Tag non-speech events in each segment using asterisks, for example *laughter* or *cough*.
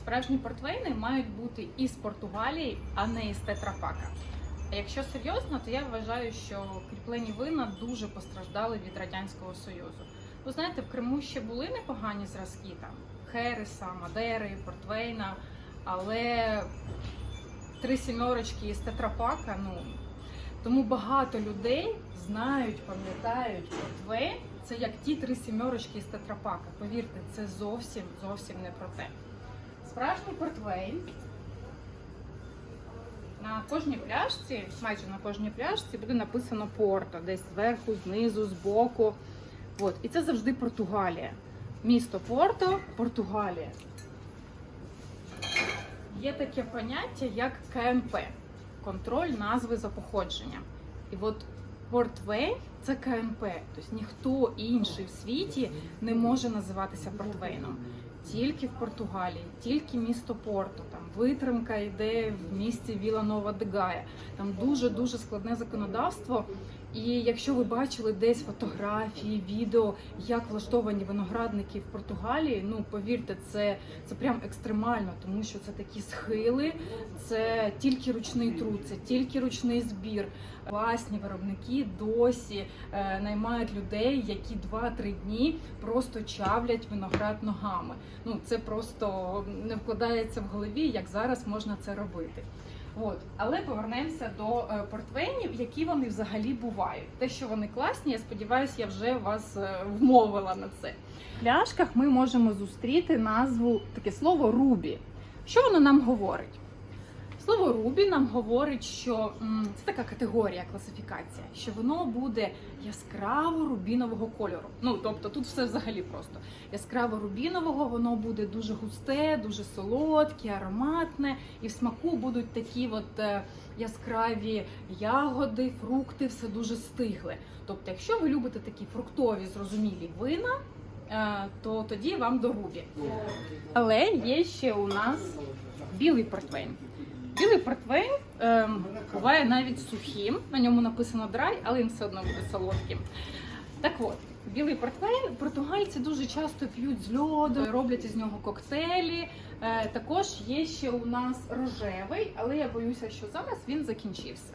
Справжні портвейни мають бути із Португалії, а не із Тетрапака. А якщо серйозно, то я вважаю, що кріплені вина дуже постраждали від радянського союзу. Ви знаєте, в Криму ще були непогані зразки там Хереса, Мадери, Портвейна, але три сімерочки із Тетрапака, ну тому багато людей знають, пам'ятають Портвейн. Це як ті три сімерочки із Тетрапака. Повірте, це зовсім зовсім не про те. Справжній портвейн на кожній пляшці, майже на кожній пляшці, буде написано Порто, десь зверху, знизу, збоку. От. І це завжди Португалія. Місто Порто, Португалія. Є таке поняття як КМП контроль назви за походженням. І от Портвейн це КМП, тобто ніхто інший в світі не може називатися портвейном. Тільки в Португалії, тільки місто Порту. Там витримка йде в місті Віла Нова Дегая. Там дуже дуже складне законодавство. І якщо ви бачили десь фотографії, відео, як влаштовані виноградники в Португалії, ну повірте, це, це прям екстремально, тому що це такі схили, це тільки ручний труд, це тільки ручний збір. Власні виробники досі е, наймають людей, які 2-3 дні просто чавлять виноград ногами. Ну це просто не вкладається в голові, як зараз можна це робити. От, але повернемося до е, портвейнів, які вони взагалі бувають. Те, що вони класні, я сподіваюся, я вже вас е, вмовила на це. В пляшках ми можемо зустріти назву таке слово рубі. Що воно нам говорить? Слово рубі нам говорить, що це така категорія, класифікація, що воно буде яскраво рубінового кольору. Ну тобто тут все взагалі просто яскраво рубінового, воно буде дуже густе, дуже солодке, ароматне, і в смаку будуть такі от е, яскраві ягоди, фрукти, все дуже стигле. Тобто, якщо ви любите такі фруктові, зрозумілі вина, е, то тоді вам до рубі. Але є ще у нас білий портвейн. Білий портвейн ем, буває навіть сухим, на ньому написано драй, але він все одно буде солодким. Так от, білий портвейн португальці дуже часто п'ють з льоду, роблять із нього коктейлі. Е, також є ще у нас рожевий, але я боюся, що зараз він закінчився.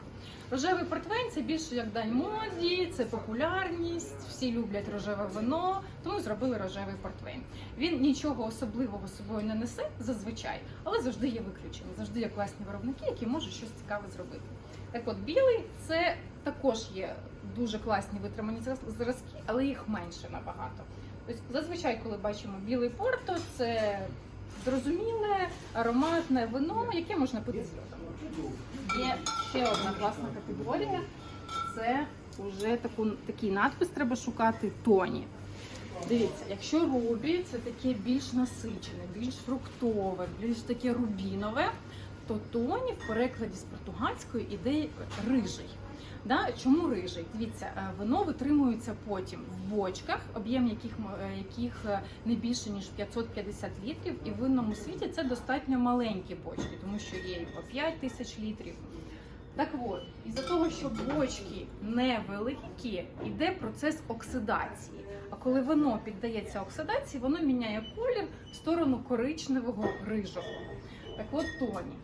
Рожевий портвейн це більше як дань моді, це популярність, всі люблять рожеве вино, тому зробили рожевий портвейн. Він нічого особливого собою не несе зазвичай, але завжди є виключення. Завжди є класні виробники, які можуть щось цікаве зробити. Так от, білий це також є дуже класні витримані зраз- зразки, але їх менше набагато. Тобто, зазвичай, коли бачимо білий порто, це зрозуміле, ароматне вино, яке можна пити з. Є ще одна класна категорія. Це вже таку, такий надпис треба шукати тоні. Дивіться, якщо рубі це таке більш насичене, більш фруктове, більш таке рубінове, то тоні в перекладі з португальської іде рижий. Да? Чому рижий? Дивіться, е, вино витримується потім в бочках, об'єм яких, е, яких е, не більше ніж 550 літрів, і в винному світі це достатньо маленькі бочки, тому що є і по 5 тисяч літрів. Так от, із-за того, що бочки невеликі, йде процес оксидації. А коли вино піддається оксидації, воно міняє колір в сторону коричневого рижого. Так от тоні.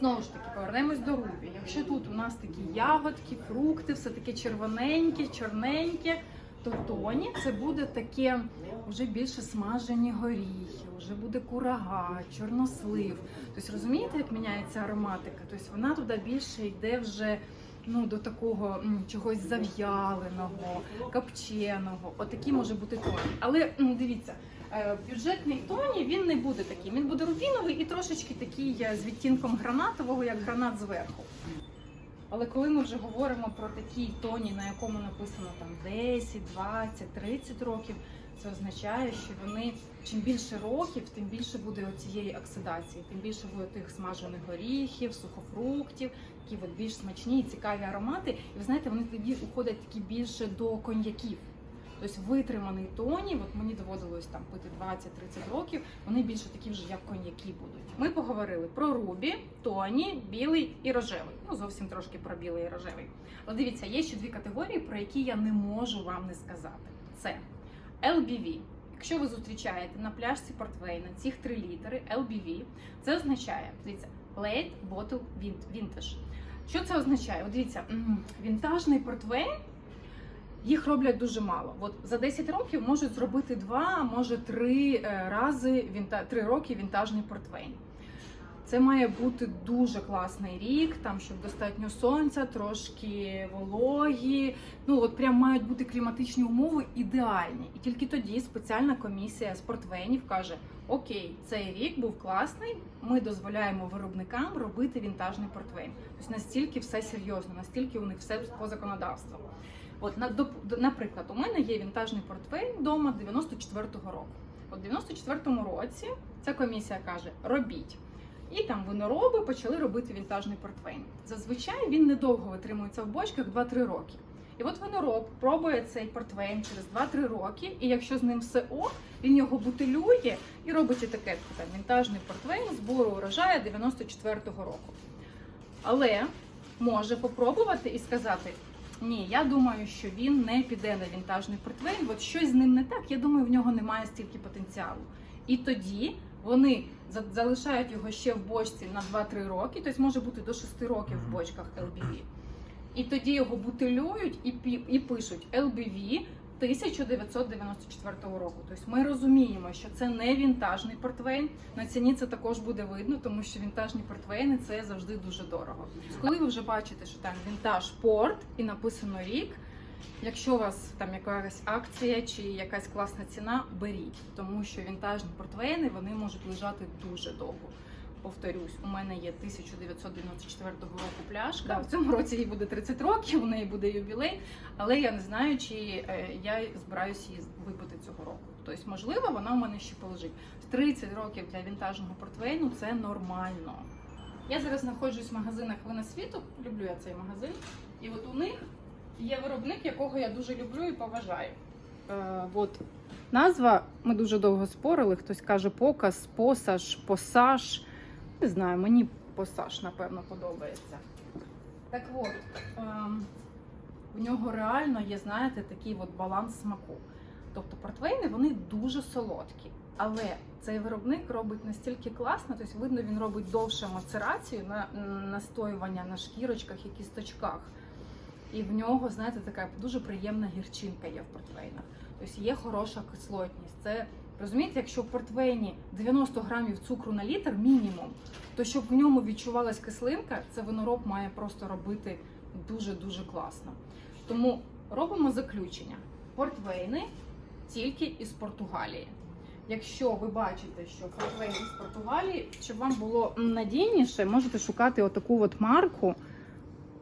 Знову ж таки, повернемось до рубі. Якщо тут у нас такі ягодки, фрукти, все таке червоненьке, чорненьке, то тоні це буде таке вже більше смажені горіхи, вже буде курага, чорнослив. Тобто розумієте, як міняється ароматика? Тобто вона туди більше йде вже ну, до такого чогось зав'яленого, копченого. Отакі може бути тоні. Але дивіться. Е, Бюджетний тоні він не буде таким. Він буде рубіновий і трошечки такий е, з відтінком гранатового, як гранат зверху. Але коли ми вже говоримо про такі тоні, на якому написано там 10, 20, 30 років, це означає, що вони чим більше років, тим більше буде цієї оксидації, тим більше буде тих смажених горіхів, сухофруктів, які от більш смачні і цікаві аромати. І ви знаєте, вони тоді уходять такі більше до коньяків. Тобто витриманий тоні, от мені доводилось там пити 20-30 років, вони більше такі вже як коньяки будуть. Ми поговорили про рубі, тоні, білий і рожевий. Ну зовсім трошки про білий і рожевий. Але дивіться, є ще дві категорії, про які я не можу вам не сказати. Це LBV Якщо ви зустрічаєте на пляшці портвейна цих три літери LBV, це означає, дивіться, Late Bottle Vintage. Що це означає? От дивіться, вінтажний портвейн. Їх роблять дуже мало. От за 10 років можуть зробити два, може три е, рази три роки вінтажний портвейн. Це має бути дуже класний рік, там щоб достатньо сонця, трошки вологі. Ну от прям мають бути кліматичні умови ідеальні. І тільки тоді спеціальна комісія з портвейнів каже: Окей, цей рік був класний. Ми дозволяємо виробникам робити вінтажний портвейн. Тобто настільки все серйозно, настільки у них все по законодавству. От наприклад, у мене є вінтажний портфель вдома 94-го року. От 94-му році ця комісія каже: робіть. І там винороби почали робити вінтажний портвейн. Зазвичай він недовго витримується в бочках 2-3 роки. І от винороб пробує цей портвейн через 2-3 роки, і якщо з ним все ок, він його бутилює і робить етикетку там вінтажний портвейн збору урожаю 94-го року. Але може попробувати і сказати: ні, я думаю, що він не піде на вінтажний портфель. от щось з ним не так. Я думаю, в нього немає стільки потенціалу. І тоді вони за- залишають його ще в бочці на 2-3 роки, тобто може бути до 6 років в бочках LBV. І тоді його бутилюють і, і пишуть LBV 1994 року. Тобто ми розуміємо, що це не вінтажний портвейн. На ціні це також буде видно, тому що вінтажні портвейни це завжди дуже дорого. Коли ви вже бачите, що там вінтаж порт і написано рік. Якщо у вас там якась акція чи якась класна ціна, беріть, тому що вінтажні портвейни вони можуть лежати дуже довго. Повторюсь, у мене є 1994 року пляшка. В цьому році їй буде 30 років, у неї буде юбілей, але я не знаю, чи е, я збираюся її випити цього року. Тобто, можливо, вона у мене ще полежить. 30 років для вінтажного портвейну це нормально. Я зараз знаходжусь в магазинах вина світу. Люблю я цей магазин. І от у них є виробник, якого я дуже люблю і поважаю. Е, от назва ми дуже довго спорили. Хтось каже показ, посаж, посаж. Не знаю, мені посаж, напевно, подобається. Так от, ем, в нього реально є, знаєте, такий от баланс смаку. Тобто портвейни вони дуже солодкі. Але цей виробник робить настільки класно, тобто видно, він робить довше мацерацію на настоювання на шкірочках і кісточках. І в нього, знаєте, така дуже приємна гірчинка є в портвейнах. Тобто є хороша кислотність. Це розумієте, якщо в портвейні 90 грамів цукру на літр мінімум, то щоб в ньому відчувалась кислинка, це винороб має просто робити дуже дуже класно. Тому робимо заключення: портвейни тільки із Португалії. Якщо ви бачите, що портвейн із Португалії, щоб вам було надійніше, можете шукати отаку от марку.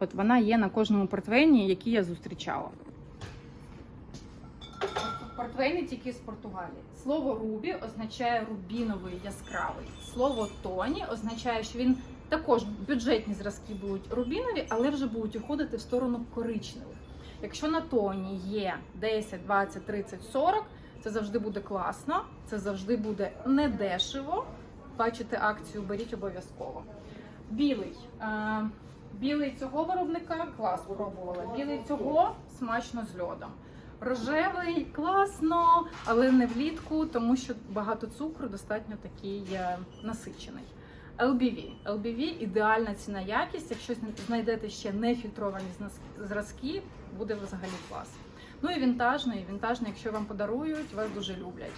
От вона є на кожному портвейні, який я зустрічала. Портвейни тільки з Португалії. Слово рубі означає рубіновий яскравий. Слово тоні означає, що він також бюджетні зразки будуть рубінові, але вже будуть уходити в сторону коричневих. Якщо на тоні є 10, 20, 30, 40, це завжди буде класно, це завжди буде недешево. Бачите акцію, беріть обов'язково. Білий. Е, білий цього виробника клас пробувала. Білий цього смачно з льодом. Рожевий класно, але не влітку, тому що багато цукру достатньо такий е, насичений. LBV. LBV – ідеальна ціна якість. Якщо знайдете ще нефільтровані зразки, буде взагалі клас. Ну і вінтажний. Вінтажний, якщо вам подарують, вас дуже люблять.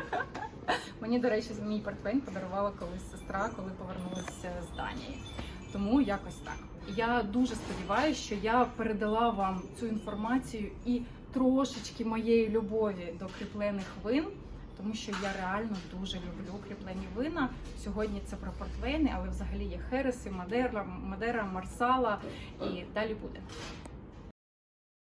*laughs* Мені, до речі, мій портфель подарувала колись сестра, коли повернулася з Данії. Тому якось так. Я дуже сподіваюся, що я передала вам цю інформацію і трошечки моєї любові до кріплених вин, тому що я реально дуже люблю кріплені вина. Сьогодні це про портвейни, але взагалі є хереси, Мадера, Мадера, Марсала і далі буде.